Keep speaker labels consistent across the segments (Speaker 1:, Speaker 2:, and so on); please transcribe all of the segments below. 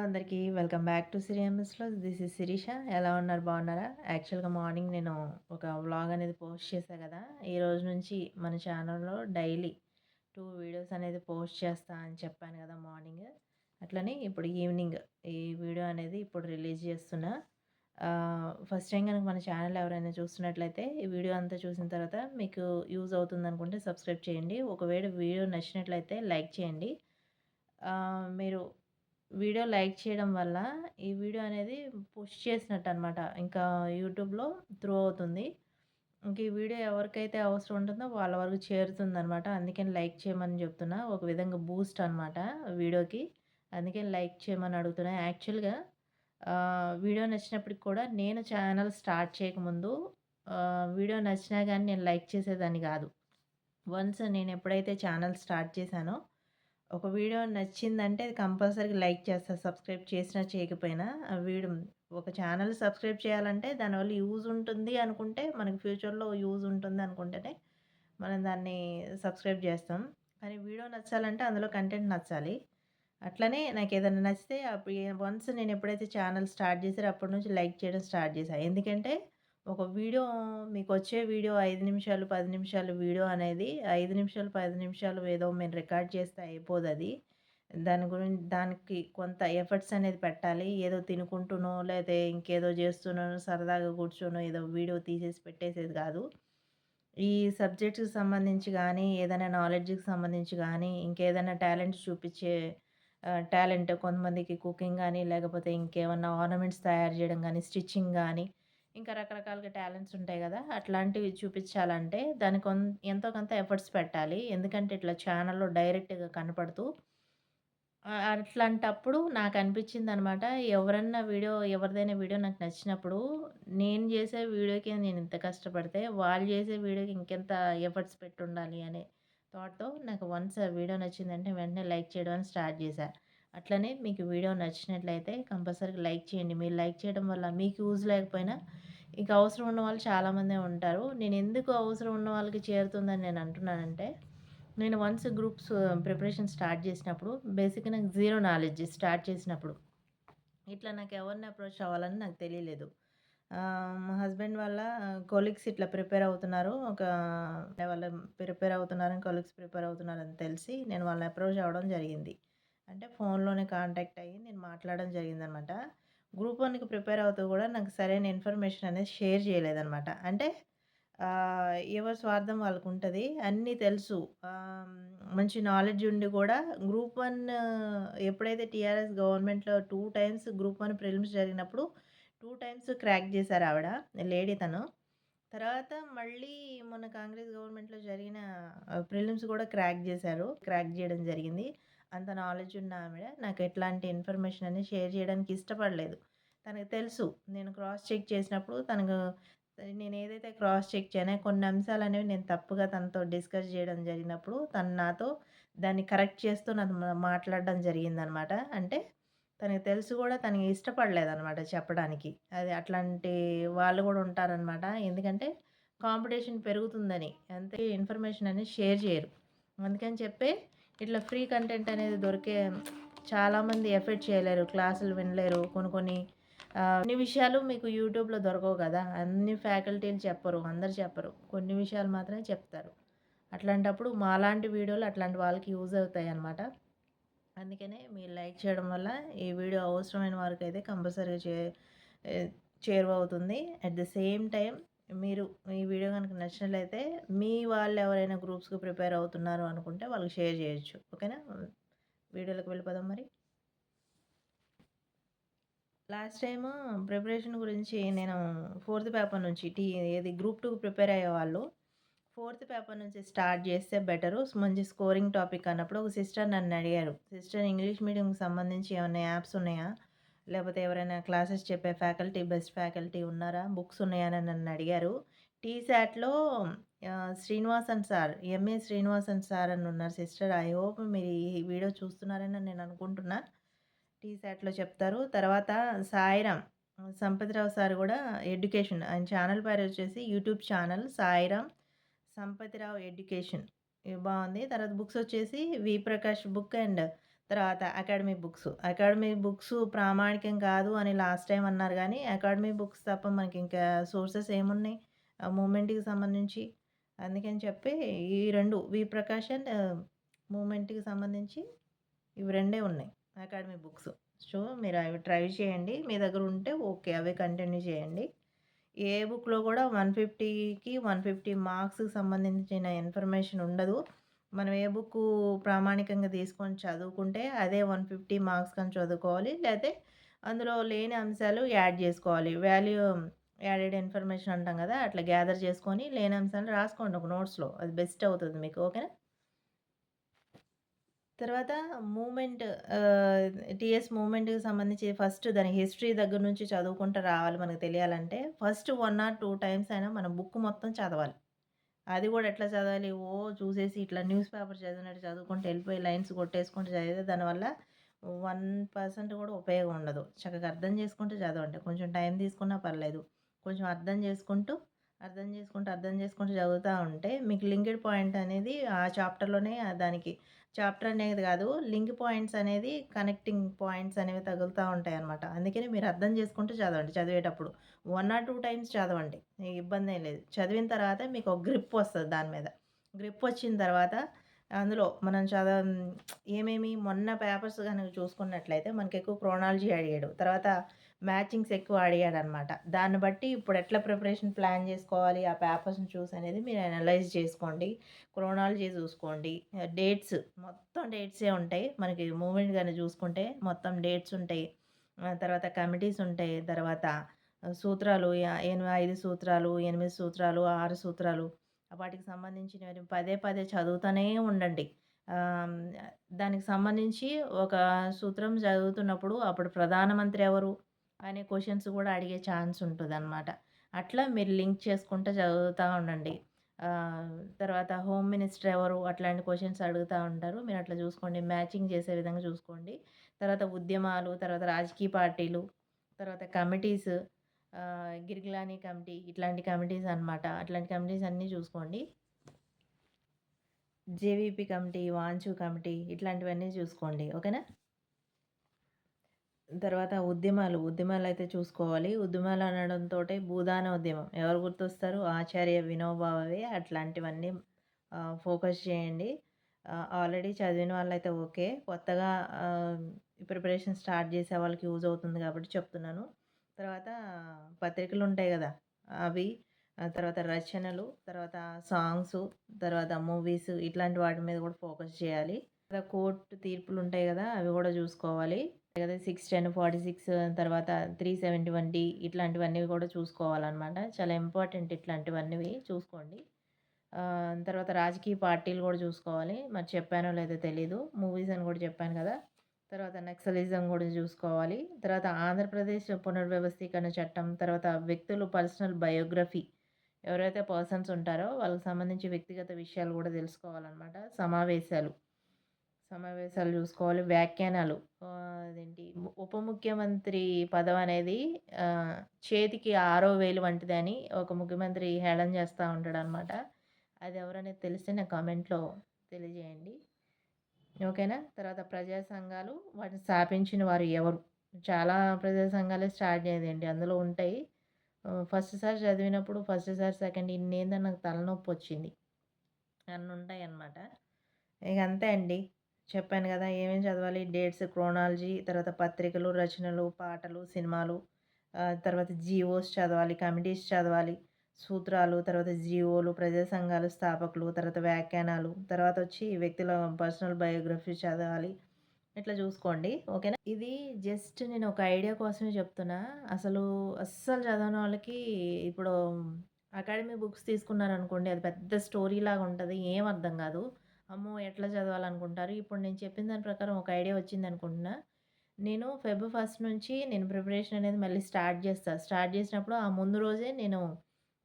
Speaker 1: అందరికీ welcome back to సిరియమ్స్లో this is Sirisha. ఎలా ఉన్నారు? బాగున్నారా? యాక్చువల్గా మార్నింగ్ నేను ఒక వ్లాగ్ అనేది పోస్ట్ చేశాను కదా. ఈ రోజు నుంచి మన ఛానల్లో డైలీ టూ వీడియోస్ అనేది పోస్ట్ చేస్తా అని చెప్పాను కదా మార్నింగ్. అట్లనే ఇప్పుడు ఈవినింగ్ ఈ వీడియో అనేది ఇప్పుడు రిలీజ్ చేస్తున్నా. ఫస్ట్ టైం కనుక మన ఛానల్ ఎవరైనా చూస్తున్నట్లయితే ఈ వీడియో అంతా చూసిన తర్వాత మీకు యూజ్ అవుతుంది అనుకుంటే సబ్స్క్రైబ్ చేయండి. ఒకవేళ వీడియో నచ్చినట్లయితే లైక్ చేయండి. మీరు వీడియో లైక్ చేయడం వల్ల ఈ వీడియో అనేది పుష్ చేసినట్టు అనమాట ఇంకా యూట్యూబ్లో త్రూ అవుతుంది. ఇంక ఈ వీడియో ఎవరికైతే అవసరం ఉంటుందో వాళ్ళ వరకు చేరుతుంది అనమాట అందుకని లైక్ చేయమని చెప్తున్నా. ఒక విధంగా బూస్ట్ అనమాట వీడియోకి. అందుకని లైక్ చేయమని అడుగుతున్నా. యాక్చువల్గా వీడియో నచ్చినప్పటికి కూడా నేను ఛానల్ స్టార్ట్ చేయకముందు వీడియో నచ్చినా కానీ నేను లైక్ చేసేదాన్ని కాదు. వన్స్ నేను ఎప్పుడైతే ఛానల్ స్టార్ట్ చేశానో ఒక వీడియో నచ్చిందంటే అది కంపల్సరీగా లైక్ చేస్తా సబ్స్క్రైబ్ చేసినా చేయకపోయినా. ఆ వీడియో ఒక ఛానల్ సబ్స్క్రైబ్ చేయాలంటే దానివల్ల యూజ్ ఉంటుంది అనుకుంటే మనకి ఫ్యూచర్లో యూజ్ ఉంటుంది అనుకుంటేనే మనం దాన్ని సబ్స్క్రైబ్ చేస్తాం. కానీ వీడియో నచ్చాలంటే అందులో కంటెంట్ నచ్చాలి. అట్లనే నాకు ఏదైనా నచ్చితే అప్పుడు వన్స్ నేను ఎప్పుడైతే ఛానల్ స్టార్ట్ చేశారో అప్పటి నుంచి లైక్ చేయడం స్టార్ట్ చేశాను ఎందుకంటే ఒక వీడియో మీకు వచ్చే వీడియో ఐదు నిమిషాలు పది నిమిషాలు వీడియో అనేది ఐదు నిమిషాలు పది నిమిషాలు ఏదో మేము రికార్డ్ చేస్తే అయిపోదు అది. దాని గురించి దానికి కొంత ఎఫర్ట్స్ అనేది పెట్టాలి. ఏదో తినుకుంటునో లేదా ఇంకేదో చేస్తునో సరదాగా కూర్చోనో ఏదో వీడియో తీసేసి పెట్టేసేది కాదు. ఈ సబ్జెక్ట్కి సంబంధించి కానీ ఏదైనా నాలెడ్జ్కి సంబంధించి కానీ ఇంకేదైనా టాలెంట్ చూపించే టాలెంట్ కొంతమందికి కుకింగ్ కానీ లేకపోతే ఇంకేమన్నా ఆర్నమెంట్స్ తయారు చేయడం కానీ స్టిచ్చింగ్ కానీ ఇంకా రకరకాలుగా టాలెంట్స్ ఉంటాయి కదా అట్లాంటివి చూపించాలంటే దానికి ఎంతో కొంత ఎఫర్ట్స్ పెట్టాలి. ఎందుకంటే ఇట్లా ఛానల్లో డైరెక్ట్గా కనపడుతూ అట్లాంటప్పుడు నాకు అనిపించింది అనమాట ఎవరన్నా వీడియో ఎవరిదైనా వీడియో నాకు నచ్చినప్పుడు నేను చేసే వీడియోకి నేను ఇంత కష్టపడితే వాళ్ళు చేసే వీడియోకి ఇంకెంత ఎఫర్ట్స్ పెట్టి ఉండాలి అనే థాట్తో నాకు వన్స్ వీడియో నచ్చిందంటే వెంటనే లైక్ చేయడం స్టార్ట్ చేశాను అట్లనే మీకు వీడియో నచ్చినట్లయితే కంపల్సరీగా లైక్ చేయండి. మీరు లైక్ చేయడం వల్ల మీకు యూజ్ లేకపోయినా ఇంకా అవసరం ఉన్న వాళ్ళు చాలామందే ఉంటారు. నేను ఎందుకు అవసరం ఉన్న వాళ్ళకి చేరుతుందని నేను అంటున్నానంటే నేను వన్స్ గ్రూప్స్ ప్రిపరేషన్ స్టార్ట్ చేసినప్పుడు బేసిక్గా నాకు జీరో నాలెడ్జ్ స్టార్ట్ చేసినప్పుడు ఇట్లా నాకు ఎవరిని అప్రోచ్ అవ్వాలని నాకు తెలియలేదు. మా హస్బెండ్ వాళ్ళ కొలీగ్స్ ఇట్లా ప్రిపేర్ అవుతున్నారు. ఒక వాళ్ళ ప్రిపేర్ అవుతున్నారని కొలీగ్స్ ప్రిపేర్ అవుతున్నారని తెలిసి నేను వాళ్ళని అప్రోచ్ అవ్వడం జరిగింది. అంటే ఫోన్లోనే కాంటాక్ట్ అయ్యి నేను మాట్లాడడం జరిగిందనమాట. గ్రూప్ వన్కి ప్రిపేర్ అవుతూ కూడా నాకు సరైన ఇన్ఫర్మేషన్ అనేది షేర్ చేయలేదనమాట. అంటే ఎవరి స్వార్థం వాళ్ళకు ఉంటుంది అన్నీ తెలుసు. మంచి నాలెడ్జ్ ఉండి కూడా గ్రూప్ వన్ ఎప్పుడైతే టీఆర్ఎస్ గవర్నమెంట్లో two times group one prelims జరిగినప్పుడు టూ టైమ్స్ క్రాక్ చేశారు ఆవిడ లేడీ తను. తర్వాత మళ్ళీ మొన్న కాంగ్రెస్ గవర్నమెంట్లో జరిగిన ప్రిలిమ్స్ కూడా క్రాక్ చేశారు. క్రాక్ చేయడం జరిగింది. అంత నాలెడ్జ్ ఉన్న ఆవిడ నాకు ఎట్లాంటి ఇన్ఫర్మేషన్ అనేది షేర్ చేయడానికి ఇష్టపడలేదు. తనకు తెలుసు. నేను క్రాస్ చెక్ చేసినప్పుడు తనకు నేను ఏదైతే క్రాస్ చెక్ చేయనో కొన్ని అంశాలు అనేవి నేను తప్పుగా తనతో డిస్కస్ చేయడం జరిగినప్పుడు తను నాతో దాన్ని కరెక్ట్ చేస్తూ నాకు మాట్లాడడం జరిగిందనమాట. అంటే తనకి తెలుసు కూడా తనకి ఇష్టపడలేదనమాట చెప్పడానికి. అది అట్లాంటి వాళ్ళు కూడా ఉంటారనమాట. ఎందుకంటే కాంపిటీషన్ పెరుగుతుందని. అంతే ఇన్ఫర్మేషన్ అనేది షేర్ చేయరు. అందుకని చెప్పే ఇట్లా ఫ్రీ కంటెంట్ అనేది దొరికే చాలామంది ఎఫెక్ట్ చేయలేరు క్లాసులు వినలేరు కొన్ని కొన్ని కొన్ని విషయాలు మీకు యూట్యూబ్లో దొరకవు కదా. అన్ని ఫ్యాకల్టీలు చెప్పరు అందరు చెప్పరు. కొన్ని విషయాలు మాత్రమే చెప్తారు. అట్లాంటప్పుడు మాలాంటి వీడియోలు అట్లాంటి వాళ్ళకి యూజ్ అవుతాయి అన్నమాట. అందుకనే మీరు లైక్ చేయడం వల్ల ఈ వీడియో అవసరమైన వారికి అయితే కంపల్సరీగా చే చేరువవుతుంది. అట్ ద సేమ్ టైం మీరు ఈ వీడియో కనుక నచ్చినట్లయితే మీ వాళ్ళు ఎవరైనా గ్రూప్స్కి ప్రిపేర్ అవుతున్నారు అనుకుంటే వాళ్ళకి షేర్ చేయొచ్చు. ఓకేనా? వీడియోలకు వెళ్ళిపోదాం మరి. లాస్ట్ టైము ప్రిపరేషన్ గురించి నేను ఫోర్త్ పేపర్ నుంచి టీ ఏది గ్రూప్ టూకి ప్రిపేర్ అయ్యే వాళ్ళు ఫోర్త్ పేపర్ నుంచి స్టార్ట్ చేస్తే బెటరు. మంచి స్కోరింగ్ టాపిక్ అన్నప్పుడు ఒక సిస్టర్ నన్ను అడిగారు. సిస్టర్ ఇంగ్లీష్ మీడియంకి సంబంధించి ఏమైనా యాప్స్ ఉన్నాయా? లేకపోతే ఎవరైనా క్లాసెస్ చెప్పే ఫ్యాకల్టీ బెస్ట్ ఫ్యాకల్టీ ఉన్నారా? బుక్స్ ఉన్నాయని నన్ను అడిగారు. టీశాట్లో Srinivasan sir MA Srinivasan sir అని ఉన్నారు సిస్టర్. ఐ హోప్ మీరు ఈ వీడియో చూస్తున్నారని నేను అనుకుంటున్నా. టీశాట్లో చెప్తారు. తర్వాత సాయిరామ్ సంపతిరావు సార్ కూడా ఎడ్యుకేషన్ ఆయన ఛానల్ పేరు వచ్చేసి YouTube channel Sairam Sampathirao education. బాగుంది. తర్వాత బుక్స్ వచ్చేసి వి ప్రకాష్ బుక్ అండ్ తర్వాత అకాడమిక్ బుక్స్. అకాడమిక్ బుక్స్ ప్రామాణికం కాదు అని లాస్ట్ టైం అన్నారు కానీ అకాడమిక్ బుక్స్ తప్ప మనకి ఇంకా సోర్సెస్ ఏమున్నాయి? మూమెంట్కి సంబంధించి. అందుకని చెప్పి ఈ రెండు వి ప్రకాషన్ అండ్ మూమెంట్కి సంబంధించి ఇవి రెండే ఉన్నాయి. Academic books. సో, మీరు అవి ట్రై చేయండి. మీ దగ్గర ఉంటే ఓకే. అవే కంటిన్యూ చేయండి. ఏ బుక్‌లో కూడా 150కి 150 మార్క్స్‌కి సంబంధించిన ఇన్ఫర్మేషన్ ఉండదు. మనం ఏ బుక్కు ప్రామాణికంగా తీసుకొని చదువుకుంటే అదే 150 మార్క్స్ కానీ చదువుకోవాలి. లేకపోతే అందులో లేని అంశాలు యాడ్ చేసుకోవాలి వాల్యూ యాడెడ్ ఇన్ఫర్మేషన్ అంటాం కదా అట్లా గ్యాదర్ చేసుకొని లేని అంశాలు రాసుకోండి ఒక నోట్స్‌లో. అది బెస్ట్ అవుతుంది మీకు. ఓకేనా? తర్వాత మూమెంట్ టీఎస్ మూమెంట్కి సంబంధించి ఫస్ట్ దాని హిస్టరీ దగ్గర నుంచి చదువుకుంటూ రావాలి మనకు తెలియాలంటే, first one or two times అయినా మనం బుక్ మొత్తం చదవాలి. అది కూడా ఎట్లా చదవాలి? ఓ చూసేసి ఇట్లా న్యూస్ పేపర్ చదివినట్టు చదువుకుంటూ వెళ్ళిపోయి లైన్స్ కొట్టేసుకుంటూ చదివితే దానివల్ల వన్ పర్సెంట్ కూడా ఉపయోగం ఉండదు. చక్కగా అర్థం చేసుకుంటూ చదవండి. కొంచెం టైం తీసుకున్నా పర్లేదు. కొంచెం అర్థం చేసుకుంటూ, అర్థం చేసుకుంటూ, అర్థం చేసుకుంటూ చదువుతూ ఉంటే మీకు లింక్డ్ పాయింట్ అనేది ఆ చాప్టర్‌లోనే దానికి చాప్టర్ అనేది కాదు. లింక్ పాయింట్స్ అనేది కనెక్టింగ్ పాయింట్స్ అనేవి తగులుతూ ఉంటాయి అన్నమాట అందుకని మీరు అర్థం చేసుకుంటూ చదవండి చదివేటప్పుడు. వన్ ఆర్ టూ టైమ్స్ చదవండి. ఇబ్బంది ఏం లేదు. చదివిన తర్వాత మీకు ఒక గ్రిప్ వస్తుంది దాని మీద. గ్రిప్ వచ్చిన తర్వాత అందులో మనం చదవ ఏమేమి మొన్న పేపర్స్ కనుక చూసుకున్నట్లయితే మనకి ఎక్కువ క్రోనాలజీ అడిగాడు. తర్వాత మ్యాచింగ్స్ ఎక్కువ అడిగాడనమాట. దాన్ని బట్టి ఇప్పుడు ఎట్లా ప్రిపరేషన్ ప్లాన్ చేసుకోవాలి ఆ పేపర్స్‌ని చూసి అనేది మీరు అనలైజ్ చేసుకోండి. క్రోనాలజీ చూసుకోండి. డేట్స్ మొత్తం డేట్సే ఉంటాయి. మనకి మూమెంట్ కానీ చూసుకుంటే మొత్తం డేట్స్ ఉంటాయి. తర్వాత కమిటీస్ ఉంటాయి. తర్వాత సూత్రాలు ఎనిమిది ఐదు సూత్రాలు, ఎనిమిది సూత్రాలు, ఆరు సూత్రాలు వాటికి సంబంధించిన పదే పదే చదువుతూనే ఉండండి. దానికి సంబంధించి ఒక సూత్రం చదువుతున్నప్పుడు అప్పుడు ప్రధానమంత్రి ఎవరు? అనే క్వశ్చన్స్ కూడా అడిగే ఛాన్స్ ఉంటుంది అనమాట అట్లా మీరు లింక్ చేసుకుంటూ చదువుతూ ఉండండి. తర్వాత హోమ్ మినిస్టర్ ఎవరు? అట్లాంటి క్వశ్చన్స్ అడుగుతా ఉంటారు. మీరు అట్లా చూసుకోండి. మ్యాచింగ్ చేసే విధంగా చూసుకోండి. తర్వాత ఉద్యమాలు, తర్వాత రాజకీయ పార్టీలు, తర్వాత కమిటీస్ గిరిగిలాని కమిటీ ఇట్లాంటి కమిటీస్ అనమాట. అట్లాంటి కమిటీస్ అన్నీ చూసుకోండి. జేవీపీ కమిటీ, వాంచు కమిటీ ఇట్లాంటివన్నీ చూసుకోండి. ఓకేనా? తర్వాత ఉద్యమాలు, ఉద్యమాలు అయితే చూసుకోవాలి. ఉద్యమాలు అనడంతోటే భూదాన ఉద్యమం ఎవరు గుర్తొస్తారు? ఆచార్య వినోబావే అట్లాంటివన్నీ ఫోకస్ చేయండి. ఆల్రెడీ చదివిన వాళ్ళైతే ఓకే. కొత్తగా ప్రిపరేషన్ స్టార్ట్ చేసే వాళ్ళకి యూజ్ అవుతుంది కాబట్టి చెప్తున్నాను. తర్వాత పత్రికలు ఉంటాయి కదా అవి తర్వాత రచనలు, తర్వాత సాంగ్స్ తర్వాత మూవీస్ ఇట్లాంటి వాటి మీద కూడా ఫోకస్ చేయాలి. కోర్టు తీర్పులు ఉంటాయి కదా అవి కూడా చూసుకోవాలి. కదా 610, 46 తర్వాత 371 డి ఇట్లాంటివన్నీ కూడా చూసుకోవాలనమాట. చాలా ఇంపార్టెంట్ ఇట్లాంటివన్నీ చూసుకోండి. తర్వాత రాజకీయ పార్టీలు కూడా చూసుకోవాలి. మరి చెప్పానో లేదో తెలీదు. మూవీస్ అని కూడా చెప్పాను కదా! తర్వాత నక్సలిజం కూడా చూసుకోవాలి. తర్వాత ఆంధ్రప్రదేశ్ పునర్వ్యవస్థీకరణ చట్టం, తర్వాత వ్యక్తులు పర్సనల్ బయోగ్రఫీ ఎవరైతే పర్సన్స్ ఉంటారో వాళ్ళకి సంబంధించి వ్యక్తిగత విషయాలు కూడా తెలుసుకోవాలనమాట. సమావేశాలు, సమావేశాలు చూసుకోవాలి. వ్యాఖ్యానాలు అదేంటి ఉప ముఖ్యమంత్రి పదవనేది అనేది చేతికి ఆరో వేలు వంటిదని ఒక ముఖ్యమంత్రి హేళన చేస్తా ఉంటాడనమాట. అది ఎవరనేది తెలిస్తే నాకు కామెంట్‌లో తెలియజేయండి. ఓకేనా? తర్వాత ప్రజా సంఘాలు వాటిని స్థాపించిన వారు ఎవరు? చాలా ప్రజా సంఘాలే స్టార్ట్ చేయదండి అందులో ఉంటాయి. ఫస్ట్ సార్ చదివినప్పుడు ఫస్ట్ సార్ సెకండ్ ఇన్నేందని నాకు తలనొప్పి వచ్చింది తలనొప్పొచ్చింది. అన్నుంటాయన్నమాట. ఇక అంతే అండి. చెప్పాను కదా ఏమేమి చదవాలి? డేట్స్, క్రోనాలజీ, తర్వాత పత్రికలు, రచనలు, పాటలు, సినిమాలు, తర్వాత జీవోస్ చదవాలి, కమిటీస్ చదవాలి, సూత్రాలు, తర్వాత జీవోలు, ప్రజా సంఘాలు స్థాపకులు, తర్వాత వ్యాఖ్యానాలు, తర్వాత వచ్చి వ్యక్తుల పర్సనల్ బయోగ్రఫీ చదవాలి. ఇట్లా చూసుకోండి. ఓకేనా? ఇది జస్ట్ నేను ఒక ఐడియా కోసమే చెప్తున్నా. అసలు అస్సలు చదవని వాళ్ళకి ఇప్పుడు అకాడమీ బుక్స్ తీసుకున్నారనుకోండి అది పెద్ద స్టోరీలాగా ఉంటుంది ఏం అర్థం కాదు. అమ్మో! ఎట్లా చదవాలనుకుంటారు. ఇప్పుడు నేను చెప్పిన దాని ప్రకారం ఒక ఐడియా వచ్చింది అనుకుంటున్నా నేను ఫెబ్ ఫస్ట్ నుంచి నేను ప్రిపరేషన్ అనేది మళ్ళీ స్టార్ట్ చేస్తాను స్టార్ట్ చేసినప్పుడు ఆ ముందు రోజే నేను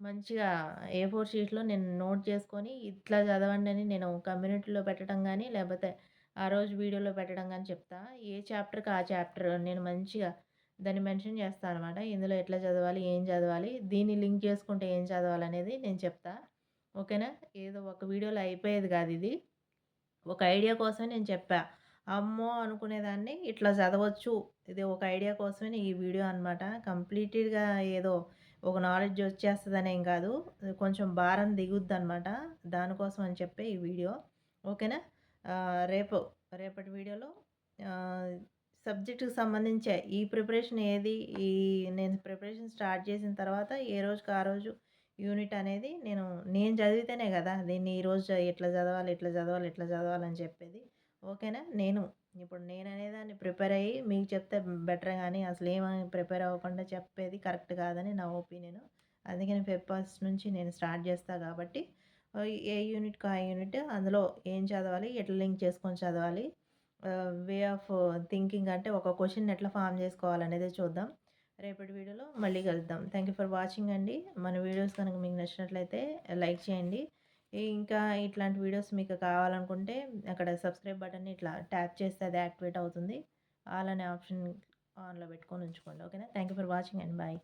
Speaker 1: మంచిగా ఏ ఫోర్ షీట్‌లో నేను నోట్ చేసుకొని ఇట్లా చదవండి అని నేను కమ్యూనిటీలో పెట్టడం కానీ లేకపోతే ఆ రోజు వీడియోలో పెట్టడం కానీ చెప్తా. ఏ చాప్టర్‌కి ఆ చాప్టర్ నేను మంచిగా దాన్ని మెన్షన్ చేస్తాను అనమాట. ఇందులో ఎట్లా చదవాలి? ఏం చదవాలి? దీన్ని లింక్ చేసుకుంటే ఏం చదవాలనేది నేను చెప్తా. ఓకేనా? ఏదో ఒక వీడియోలో అయిపోయేది కాదు ఇది ఒక ఐడియా కోసమే నేను చెప్పా. అమ్మో! అనుకునేదాన్ని. ఇట్లా చదవచ్చు. ఇది ఒక ఐడియా కోసమే ఈ వీడియో అనమాట. కంప్లీటెడ్‌గా ఏదో ఒక నాలెడ్జ్ వచ్చేస్తుందనేం కాదు. కొంచెం భారం దిగుద్ది అనమాట దానికోసం అని చెప్పే ఈ వీడియో. ఓకేనా? రేపు రేపటి వీడియోలో సబ్జెక్టుకి సంబంధించే ఈ ప్రిపరేషన్ ఏది ఈ నేను ప్రిపరేషన్ స్టార్ట్ చేసిన తర్వాత ఏ రోజుకి ఆ రోజు యూనిట్ అనేది నేను నేను చదివితేనే కదా! దీన్ని ఈరోజు ఎట్లా చదవాలి, ఎట్లా చదవాలి, ఎట్లా చదవాలని చెప్పేది. ఓకేనా? నేను ఇప్పుడు నేను అనే దాన్ని ప్రిపేర్ అయ్యి మీకు చెప్తే బెటర్ కానీ అసలు ఏమని ప్రిపేర్ అవ్వకుండా చెప్పేది కరెక్ట్ కాదని నా ఒపీనియను. అందుకని ఫెబ్ నుంచి నేను స్టార్ట్ చేస్తాను కాబట్టి ఏ యూనిట్‌కి ఆ యూనిట్ అందులో ఏం చదవాలి, ఎట్లా లింక్ చేసుకొని చదవాలి, వే ఆఫ్ థింకింగ్ అంటే ఒక క్వశ్చన్ ఎట్లా ఫామ్ చేసుకోవాలనేది చూద్దాం. రేపటి వీడియోలో మళ్ళీ కలుద్దాం. థ్యాంక్ యూ ఫర్ వాచింగ్ అండి. మన వీడియోస్ కనుక మీకు నచ్చినట్లయితే లైక్ చేయండి. ఇంకా ఇట్లాంటి వీడియోస్ మీకు కావాలనుకుంటే అక్కడ సబ్స్క్రైబ్ బటన్‌ని ఇట్లా ట్యాప్ చేస్తే అది యాక్టివేట్ అవుతుంది. ఆల్ అనే ఆప్షన్ ఆన్‌లో పెట్టుకొని ఉంచుకోండి. ఓకేనా? Thank you for watching and bye